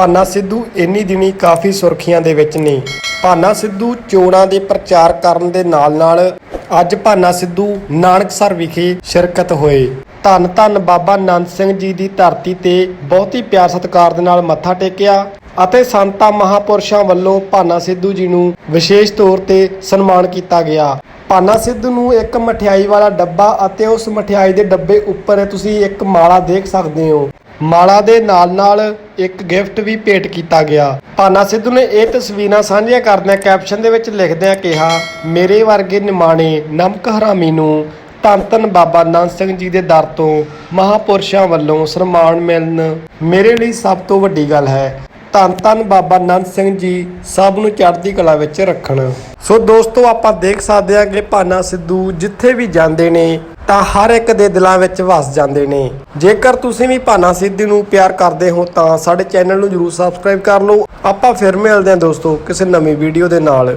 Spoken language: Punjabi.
ਭਾਨਾ ਸਿੱਧੂ ਇੰਨੀ ਦਿਨੀ ਕਾਫੀ ਸੁਰਖੀਆਂ ਦੇ ਵਿੱਚ ਨੇ। ਭਾਨਾ ਸਿੱਧੂ ਚੋਣਾਂ ਦੇ ਪ੍ਰਚਾਰ ਕਰਨ ਦੇ ਨਾਲ-ਨਾਲ ਅੱਜ ਭਾਨਾ ਸਿੱਧੂ ਨਾਨਕਸਰ ਵਿਖੇ ਸ਼ਿਰਕਤ ਹੋਏ। ਧੰਨ ਧੰਨ ਬਾਬਾ ਨੰਦ ਸਿੰਘ ਜੀ ਦੀ ਧਰਤੀ ਤੇ ਬਹੁਤ ਹੀ ਪਿਆਰ ਸਤਿਕਾਰ ਦੇ ਨਾਲ ਮੱਥਾ ਟੇਕਿਆ ਅਤੇ ਸੰਤਾਂ ਮਹਾਪੁਰਸ਼ਾਂ ਵੱਲੋਂ ਭਾਨਾ ਸਿੱਧੂ ਜੀ ਨੂੰ ਵਿਸ਼ੇਸ਼ ਤੌਰ ਤੇ ਸਨਮਾਨ ਕੀਤਾ ਗਿਆ। ਭਾਨਾ ਸਿੱਧੂ ਨੂੰ ਇੱਕ ਮਠਿਆਈ ਵਾਲਾ ਡੱਬਾ ਅਤੇ ਉਸ ਮਠਿਆਈ ਦੇ ਡੱਬੇ ਉੱਪਰ ਤੁਸੀਂ ਇੱਕ ਮਾਲਾ ਦੇਖ ਸਕਦੇ ਹੋ। ਮਾਲਾ ਦੇ ਨਾਲ-ਨਾਲ ਇੱਕ ਗਿਫਟ ਵੀ ਭੇਟ ਕੀਤਾ ਗਿਆ। ਭਾਨਾ ਸਿੱਧੂ ਨੇ ਇਹ ਤਸਵੀਰਾਂ ਸਾਂਝੀਆਂ ਕਰਦਿਆਂ ਕੈਪਸ਼ਨ ਦੇ ਵਿੱਚ ਲਿਖਦਿਆਂ ਕਿਹਾ, ਮੇਰੇ ਵਰਗੇ ਨਿਮਾਣੇ ਨਮਕ ਹਰਾਮੀ ਨੂੰ ਧੰਨ ਧੰਨ ਬਾਬਾ ਨਾਨਕ ਸਿੰਘ ਜੀ ਦੇ ਦਰ ਤੋਂ ਮਹਾਪੁਰਸ਼ਾਂ ਵੱਲੋਂ ਸਨਮਾਨ ਮਿਲਣ ਮੇਰੇ ਲਈ ਸਭ ਤੋਂ ਵੱਡੀ ਗੱਲ ਹੈ। ਧੰਨ ਧੰਨ ਬਾਬਾ ਨੰਦ ਸਿੰਘ ਜੀ ਸਭ ਨੂੰ ਚੜ੍ਹਦੀ ਕਲਾ ਵਿੱਚ ਰੱਖਣ। ਸੋ ਦੋਸਤੋ, ਆਪਾਂ ਦੇਖ ਸਕਦੇ ਹਾਂ ਕਿ ਭਾਨਾ ਸਿੱਧੂ ਜਿੱਥੇ ਵੀ ਜਾਂਦੇ ਨੇ ਤਾਂ ਹਰ ਇੱਕ ਦੇ ਦਿਲਾਂ ਵਿੱਚ ਵਸ ਜਾਂਦੇ ਨੇ। ਜੇਕਰ ਤੁਸੀਂ ਵੀ ਭਾਨਾ ਸਿੱਧੀ ਨੂੰ ਪਿਆਰ ਕਰਦੇ ਹੋ, ਤਾਂ ਸਾਡੇ ਚੈਨਲ ਨੂੰ ਜਰੂਰ ਸਬਸਕ੍ਰਾਈਬ ਕਰ ਲਓ। ਆਪਾਂ ਫਿਰ ਮਿਲਦੇ ਹਾਂ ਦੋਸਤੋ ਕਿਸੇ ਨਵੀਂ ਵੀਡੀਓ ਦੇ ਨਾਲ।